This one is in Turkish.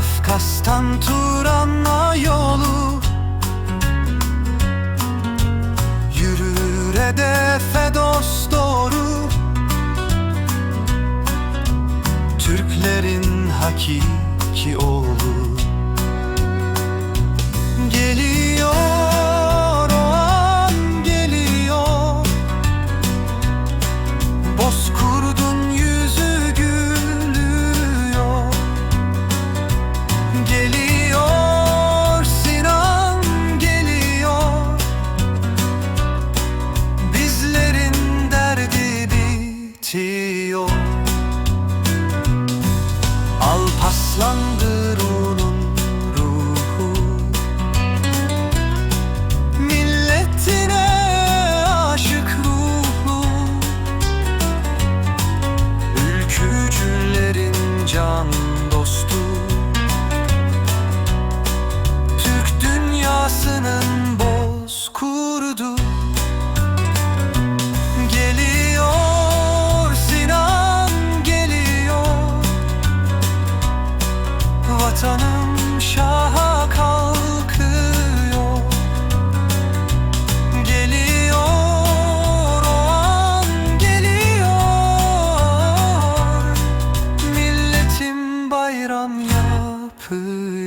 Kafkas'tan Turan'a yolu. Yürür hedefe dost doğru. Türklerin hakiki oğlu can dostu. Türk dünyasının bozkurdu. Geliyor Sinan geliyor. Vatanım şaha พื้น